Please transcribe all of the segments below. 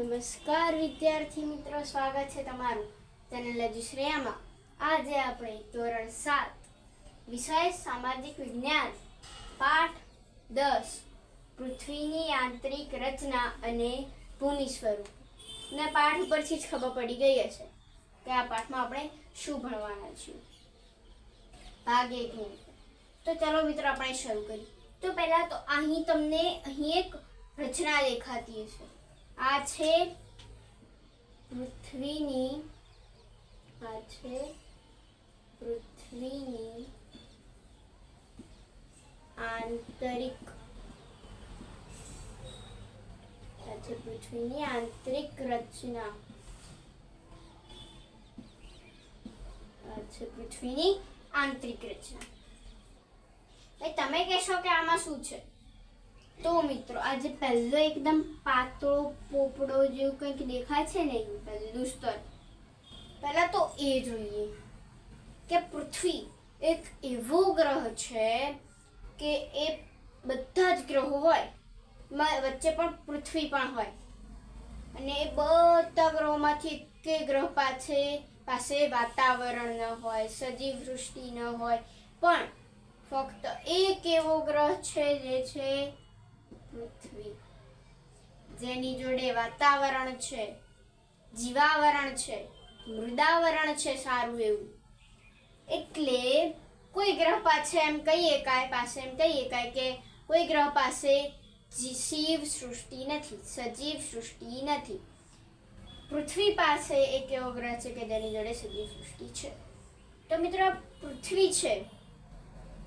નમસ્કાર, વિદ્યાર્થી મિત્રો. સ્વાગત છે તમારું ચેનલ શ્રેયામાં આજે આપણે ધોરણ સાત, વિષય સામાજિક વિજ્ઞાન, પાઠ દસ, પૃથ્વીની આંતરિક રચના અને ભૂમિ સ્વરૂપ. ને પાઠ ઉપરથી જ ખબર પડી ગઈ હશે કે આ પાઠમાં આપણે શું ભણવાના છીએ. ભાગ એકની તો ચાલો મિત્રો, આપણે શરૂ કરીએ. તો પહેલાં તો અહીં તમને અહીં એક રચના દેખાતી હશે. આ છે પૃથ્વીની, આ છે પૃથ્વીની આંતરિક છે પૃથ્વીની આંતરિક રચના. છે પૃથ્વીની આંતરિક રચના. તમે કહેશો કે આમાં શું છે? તો મિત્રો, આજે પહેલો એકદમ પાતળો પોપડો જેવું કંઈક દેખાય છે ને પહેલું સ્તર. પહેલાં તો એ જોઈએ કે પૃથ્વી એક એવો ગ્રહ છે કે એ બધા જ ગ્રહો હોય વચ્ચે પણ પૃથ્વી પણ હોય. અને એ બધા ગ્રહોમાંથી કે ગ્રહ પાસે પાસે વાતાવરણ ન હોય, સજીવ વૃષ્ટિ ન હોય. પણ ફક્ત એક એવો ગ્રહ છે જે છે પૃથ્વી, જેની જોડે વાતાવરણ છે, જીવાવરણ છે, મૃદાવરણ છે સારું એવું. એટલે કોઈ ગ્રહ પાસે એમ કહીએ કાય પાસે એમ કહીએ કાય કે કોઈ ગ્રહ પાસે જીવ સૃષ્ટિ નથી, સજીવ સૃષ્ટિ નથી. પૃથ્વી પાસે એક એવો ગ્રહ છે કે જેની જોડે સજીવ સૃષ્ટિ છે. તો મિત્રો, પૃથ્વી છે.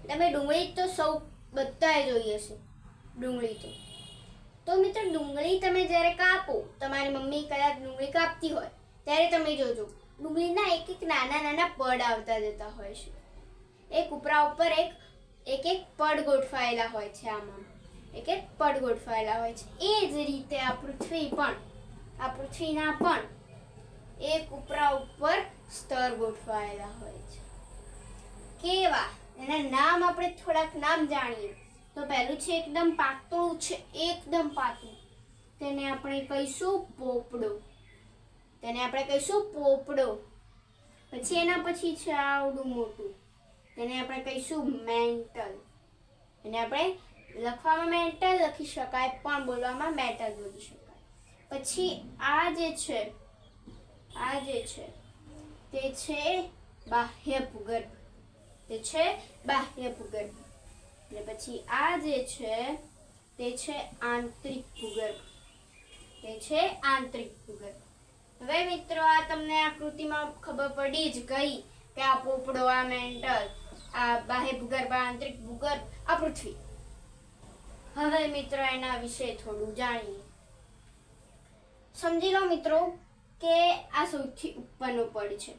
તમે ડુંગળી તો સૌ બધાએ જોઈ હશે. ડુંગળી તો. તો મિત્રો, ડુંગળી તમે જ્યારે કાપો, તમારી મમ્મી કદાચ ડુંગળી કાપતી હોય, ત્યારે તમે જોજો, ડુંગળીના એક એક નાના નાના પડ આવતા જતા હોય છે. એક ઉપરા ઉપર એક એક એક પડ ગોઠવાયેલા હોય છે આમાં. એક એક પડ ગોઠવાયેલા હોય છે. એ જ રીતે આ પૃથ્વી પણ, આ પૃથ્વીના પણ એક ઉપરા ઉપર સ્તર ગોઠવાયેલા હોય છે. કેવા? એના નામ આપણે થોડાક નામ જાણીએ. તો પહેલું છે એકદમ પાતળું છે, એકદમ પાતળું. તેને આપણે કહીશું પોપડો. તેને આપણે કહીશું પોપડો. પછી એના પછી છે આવડું મોટું. તેને આપણે કહીશું મેન્ટલ. એને આપણે લખવામાં મેન્ટલ લખી શકાય, પણ બોલવામાં મેટલ બોલી શકાય. પછી આ જે છે, આ જે છે, તે છે બાહ્ય ભૂગર્ભ. તે છે બાહ્ય ભૂગર્ભ. અને પછી આ જે છે, તે છે આંતરિક ભૂગર્ભ. તે છે આંતરિક ભૂગર્ભ. હવે મિત્રો, આ તમને આકૃતિમાં ખબર પડી જ ગઈ કે આ પોપડો, આ મેન્ટલ, આ બાહ્ય ભૂગર્ભ આંતરિક ભૂગર્ભ, આ પૃથ્વી. હવે મિત્રો, એના વિશે થોડું જાણીએ. સમજી લો મિત્રો, કે આ સૌથી ઉપરનો પડ છે.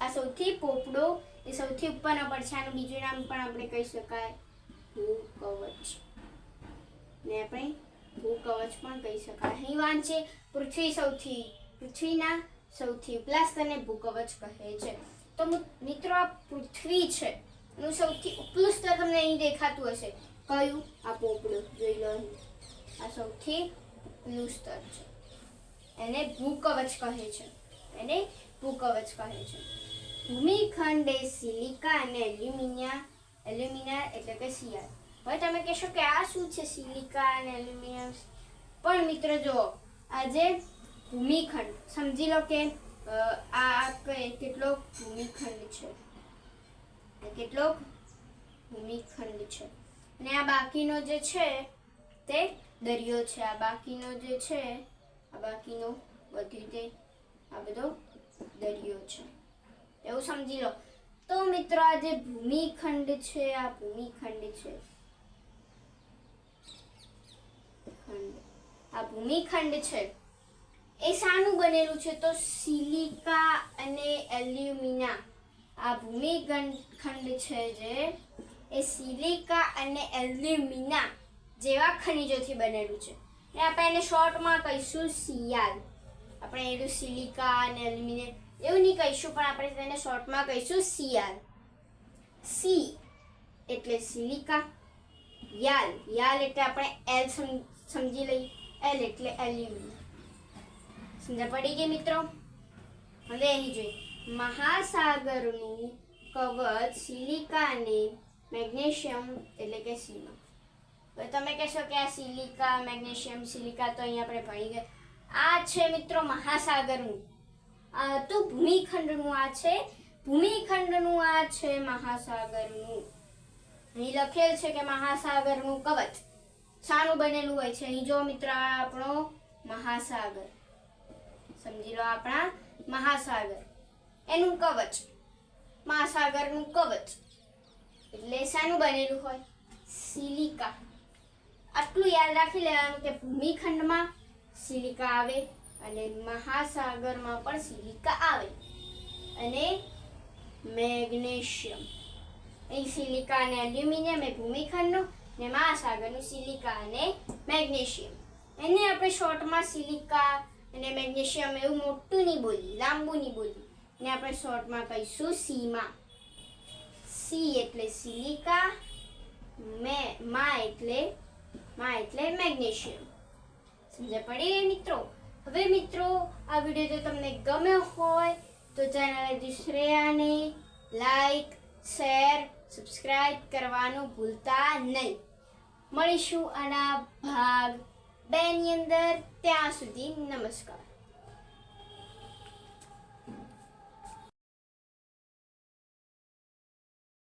આ સૌથી પોપડો, એ સૌથી ઉપરનો પડ છે. આનું બીજું નામ પણ આપણે કહી શકાય. ભૂકવચ. ને આપણે ભૂકવચ પણ કહી શકાય. અહીં વાંચે, પૃથ્વી સૌથી, પૃથ્વીના સૌથી ઉપલા સ્તરને ભૂકવચ કહે છે. તો મિત્રો, આ પૃથ્વી છે, એનું સૌથી ઉપલું સ્તર તમને અહીં દેખાતું હશે. કયું? આ પોપડું જોઈ લો આ સૌથી ઉપલું સ્તર છે. એને ભૂકવચ કહે છે. એને ભૂકવચ કહે છે. ભૂમિખંડે સિલિકા અને એલ્યુમિનિયા એલ્યુમિનિયા એટલે કે સિયાર હવે તમે કહેશો કે આ શું છે સિલિકા અને એલ્યુમિનિયમ પણ મિત્ર જો આજે ભૂમિખંડ, સમજી લો કે આ કેટલો ભૂમિખંડ છે. કેટલો ભૂમિખંડ છે. અને આ બાકીનો જે છે, તે દરિયો છે. આ બાકીનો જે છે, આ બાકીનો બધી તે આ બધો દરિયો છે. એવું સમજી લો. તો મિત્રો આ જે ભૂમિખંડ છે. આ ભૂમિખંડ છે. આ ભૂમિખંડ છે. એ શાનું બનેલું છે? તો સિલિકા અને એલ્યુમિના. આ ભૂમિખંડ છે જે, એ સિલિકા અને એલ્યુમિના જેવા ખનિજોથી બનેલું છે. ને આપણે એને શોર્ટમાં કહીશું સિયાલ આપણે એનું સિલિકા અને એલ્યુમિનિયમ એવું નહીં કહીશું, પણ આપણે તેને શોર્ટમાં કહીશું સિયાલ સી એટલે સિલિકા, યાલ. યાલ એટલે આપણે એલ સમજી લઈએ. એલ એટલે એલ્યુમિનિયમ. સમજા પડી ગઈ મિત્રો? હવે અહીં જોઈએ. મહાસાગરનું કવચ સિલિકા અને મેગ્નેશિયમ એટલે કે સીનો હવે તમે કહેશો કે આ સિલિકા, મેગ્નેશિયમ, સિલિકા તો અહીં આપણે ભણી ગયા. આ છે મિત્રો મહાસાગરનું તો ભૂમિખંડનું આ છે. ભૂમિખંડનું આ છે મહાસાગરનું. અહીં લખેલ છે કે મહાસાગરનું કવચ. શાનું બનેલું હોય છે. અહીં જો મિત્ર આપણો મહાસાગર. સમજી લો આપણા મહાસાગર. એનું કવચ. મહાસાગરનું કવચ. એટલે શાનું બનેલું હોય. સિલિકા. આટલું યાદ રાખી લેવાનું કે ભૂમિખંડમાં સિલિકા આવે. અને મહાસાગરમાં પણ સિલિકા આવે. અને મેગ્નેશિયમ. એ સિલિકા અને એલ્યુમિનિયમ એ ભૂમિખંડનું ને મહાસાગરનું સિલિકા અને મેગ્નેશિયમ. એને આપણે શોર્ટમાં સિલિકા અને મેગ્નેશિયમ એવું મોટું નહીં બોલી લાંબુ નહીં બોલી ને આપણે શોર્ટમાં કહીશું સીમાં. સી એટલે સિલિકા, મે, મા એટલે મા એટલે મેગ્નેશિયમ. સમજ પડી? મિત્રો? હવે મિત્રો, આ વીડિયો જો તમને ગમ્યો હોય, તો ચેનલ શ્રેયાને લાઈક શેર સબસ્ક્રાઈબ કરવાનું ભૂલતા નહીં. મળીશું આના ભાગ બેની અંદર. ત્યાં સુધી નમસ્કાર.